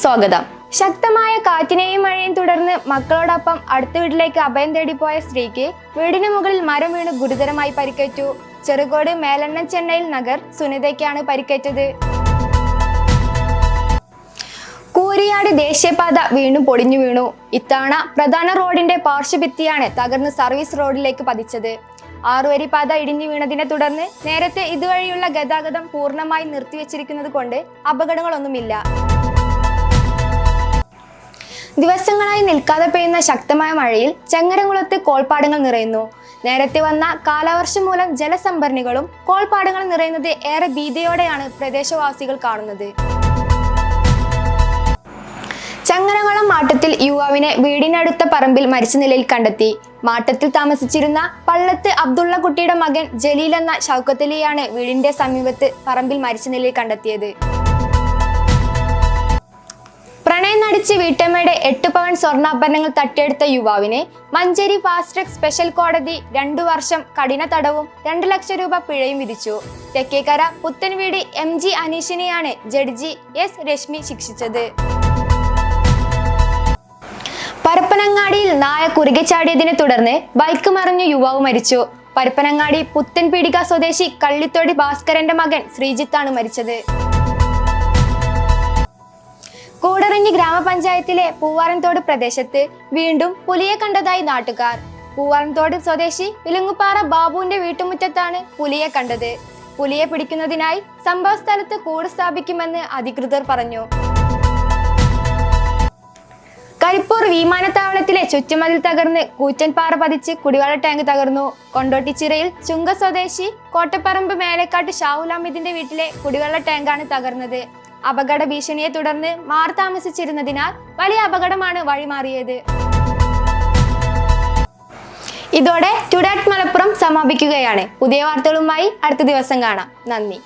സ്വാഗതം. ശക്തമായ കാറ്റിനെയും മഴയും തുടർന്ന് മക്കളോടൊപ്പം അടുത്ത വീട്ടിലേക്ക് അഭയം തേടിപ്പോയ സ്ത്രീക്ക് വീടിന് മുകളിൽ മരം വീണ് ഗുരുതരമായി പരിക്കേറ്റു. ചെറുകോട് മേലെണ്ണ ചെന്നൈയിൽ നഗർ സുനിതയ്ക്കാണ് പരിക്കേറ്റത്. കൂരിയാട് ദേശീയപാത വീണ്ടും പൊടിഞ്ഞു വീണു. ഇത്തവണ പ്രധാന റോഡിന്റെ പാർശ്വഭിത്തിയാണ് തകർന്ന് സർവീസ് റോഡിലേക്ക് പതിച്ചത്. ആറുവരി പാത ഇടിഞ്ഞു വീണതിനെ തുടർന്ന് നേരത്തെ ഇതുവഴിയുള്ള ഗതാഗതം പൂർണമായി നിർത്തിവെച്ചിരിക്കുന്നത് കൊണ്ട് അപകടങ്ങളൊന്നുമില്ല. ദിവസങ്ങളായി നിൽക്കാതെ പെയ്യുന്ന ശക്തമായ മഴയിൽ ചെങ്ങരംകുളത്ത് കോൾപ്പാടങ്ങൾ നിറയുന്നു. നേരത്തെ വന്ന കാലവർഷം മൂലം ജലസംഭരണികളും കോൾപ്പാടങ്ങൾ നിറയുന്നത് ഏറെ ഭീതിയോടെയാണ് പ്രദേശവാസികൾ കാണുന്നത്. ചങ്ങരകുളം മാട്ടത്തിൽ യുവാവിനെ വീടിനടുത്ത പറമ്പിൽ മരിച്ച നിലയിൽ കണ്ടെത്തി. മാട്ടത്തിൽ താമസിച്ചിരുന്ന പള്ളത്ത് അബ്ദുള്ള കുട്ടിയുടെ മകൻ ജലീൽ എന്ന ശൗക്കത്തിലെയാണ് വീടിന്റെ സമീപത്ത് പറമ്പിൽ മരിച്ച നിലയിൽ കണ്ടെത്തിയത്. പ്രണയം നടിച്ച് വീട്ടമ്മയുടെ എട്ട് പവൻ സ്വർണാഭരണങ്ങൾ തട്ടിയെടുത്ത യുവാവിനെ മഞ്ചേരി ഫാസ്റ്റ് ട്രാക്ക് സ്പെഷ്യൽ കോടതി രണ്ടു വർഷം കഠിന തടവും രണ്ട് ലക്ഷം രൂപ പിഴയും വിധിച്ചു. തെക്കേക്കര പുത്തൻവീടി എം ജി അനീഷിനെയാണ് ജഡ്ജി എസ് രശ്മി ശിക്ഷിച്ചത്. പരപ്പനങ്ങാടിയിൽ നായ കുറുകെ ചാടിയതിനെ തുടർന്ന് ബൈക്ക് മറിഞ്ഞു യുവാവ് മരിച്ചു. പരപ്പനങ്ങാടി പുത്തൻപീടിക സ്വദേശി കള്ളിത്തോടി ഭാസ്കരന്റെ മകൻ ശ്രീജിത്താണ് മരിച്ചത്. കൂടറഞ്ഞി ഗ്രാമപഞ്ചായത്തിലെ പൂവാറൻതോട് പ്രദേശത്ത് വീണ്ടും പുലിയെ കണ്ടതായി നാട്ടുകാർ. പൂവാറൻതോട് സ്വദേശി വിലങ്ങുപാറ ബാബുവിന്റെ വീട്ടുമുറ്റത്താണ് പുലിയെ കണ്ടത്. പുലിയെ പിടിക്കുന്നതിനായി സംഭവ സ്ഥലത്ത് കൂട് സ്ഥാപിക്കുമെന്ന് അധികൃതർ പറഞ്ഞു. കരിപ്പൂർ വിമാനത്താവളത്തിലെ ചുറ്റുമതിൽ തകർന്ന് കൂറ്റൻപാറ പതിച്ച് കുടിവെള്ള ടാങ്ക് തകർന്നു. കൊണ്ടോട്ടിച്ചിറയിൽ ചുങ്ക സ്വദേശി കോട്ടപ്പറമ്പ് മേലേക്കാട്ട് ഷാഹുൽ അമിദിന്റെ വീട്ടിലെ കുടിവെള്ള ടാങ്കാണ് തകർന്നത്. അപകട ഭീഷണിയെ തുടർന്ന് മാറി താമസിച്ചിരുന്നതിനാൽ വലിയ അപകടമാണ് വഴിമാറിയത്. ഇതോടെ ടുഡാറ്റ് മലപ്പുറം സമാപിക്കുകയാണ്. പുതിയ വാർത്തകളുമായി അടുത്ത ദിവസം കാണാം. നന്ദി.